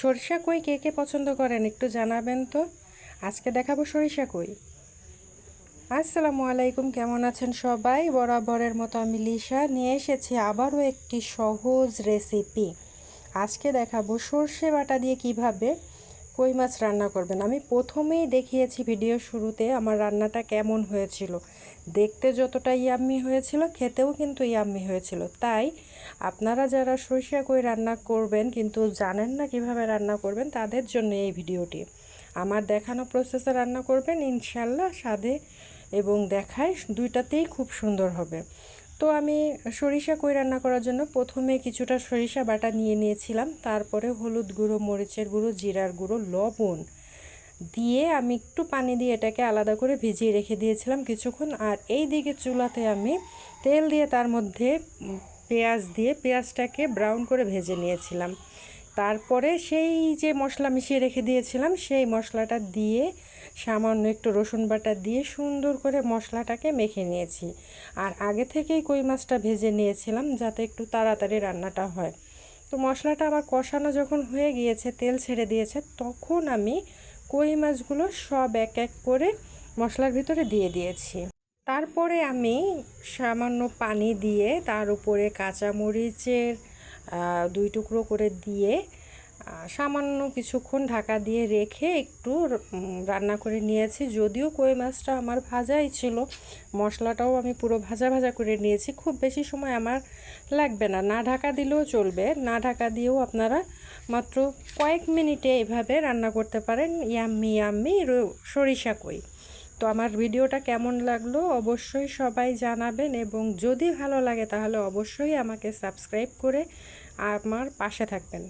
সরিষা কই কে কে পছন্দ করেন একটু জানাবেন তো? আজকে দেখাবো সরিষা কই। আসসালামু আলাইকুম, কেমন আছেন সবাই? বরাবরের মতো আমি লিসা নিয়ে এসেছি আবারও একটি সহজ রেসিপি আজকে দেখাবো সর্ষে বাটা দিয়ে কীভাবে কই মাছ রান্না করবেন? আমি প্রথমেই দেখিয়েছি ভিডিও শুরুতে আমার রান্নাটা কেমন হয়েছিল। দেখতে যতটা ইয়াম্মি হয়েছিল, খেতেও কিন্তু ইয়াম্মি হয়েছিল। তাই আপনারা যারা সরিষা কই রান্না করবেন কিন্তু জানেন না কীভাবে রান্না করবেন, তাদের জন্য এই ভিডিওটি। আমার দেখানো প্রসেসে রান্না করবেন ইনশাল্লাহ স্বাদে এবং দেখায় দুইটাতেই খুব সুন্দর হবে। তো আমি সরিষা কই রান্না করার জন্য প্রথমে কিছুটা সরিষা বাটা নিয়ে নিয়েছিলাম। তারপরে হলুদ গুঁড়ো, মরিচের গুঁড়ো, জিরার গুঁড়ো, লবণ দিয়ে আমি একটু পানি দিয়ে এটাকে আলাদা করে ভিজিয়ে রেখে দিয়েছিলাম কিছুক্ষণ। আর এই দিকে চুলাতে আমি তেল দিয়ে তার মধ্যে পেঁয়াজ দিয়ে পেঁয়াজটাকে ব্রাউন করে ভেজে নিয়েছিলাম। তারপরে সেই যে মশলা মিশিয়ে রেখে দিয়েছিলাম, সেই মশলাটা দিয়ে, সামান্য একটু রসুন বাটা দিয়ে সুন্দর করে মশলাটাকে মেখে নিয়েছি। আর আগে থেকেই কই মাছটা ভেজে নিয়েছিলাম যাতে একটু তাড়াতাড়ি রান্নাটা হয়। তো মশলাটা আমার কষানো যখন হয়ে গিয়েছে, তেল ছেড়ে দিয়েছে, তখন আমি কই মাছগুলো সব এক এক করে মশলার ভিতরে দিয়ে দিয়েছি। তারপরে আমি সামান্য পানি দিয়ে তার উপরে কাঁচামরিচের দুই টুকরো করে দিয়ে সামান্য কিছুক্ষণ ঢাকা দিয়ে রেখে একটু রান্না করে নিয়েছি। যদিও কই মাছটা আমার ভাজাই ছিল, মশলাটাও আমি পুরো ভাজা ভাজা করে নিয়েছি। খুব বেশি সময় আমার লাগবে না। না ঢাকা দিলেও চলবে, না ঢাকা দিয়েও আপনারা মাত্র কয়েক মিনিটে এভাবে রান্না করতে পারেন। ইয়াম্মি ইয়াম্মি সরিষা কই। তো আমার ভিডিওটা কেমন লাগল অবশ্যই সবাই জানাবেন এবং যদি ভালো লাগে তাহলে অবশ্যই আমাকে সাবস্ক্রাইব করে আমার পাশে থাকবেন।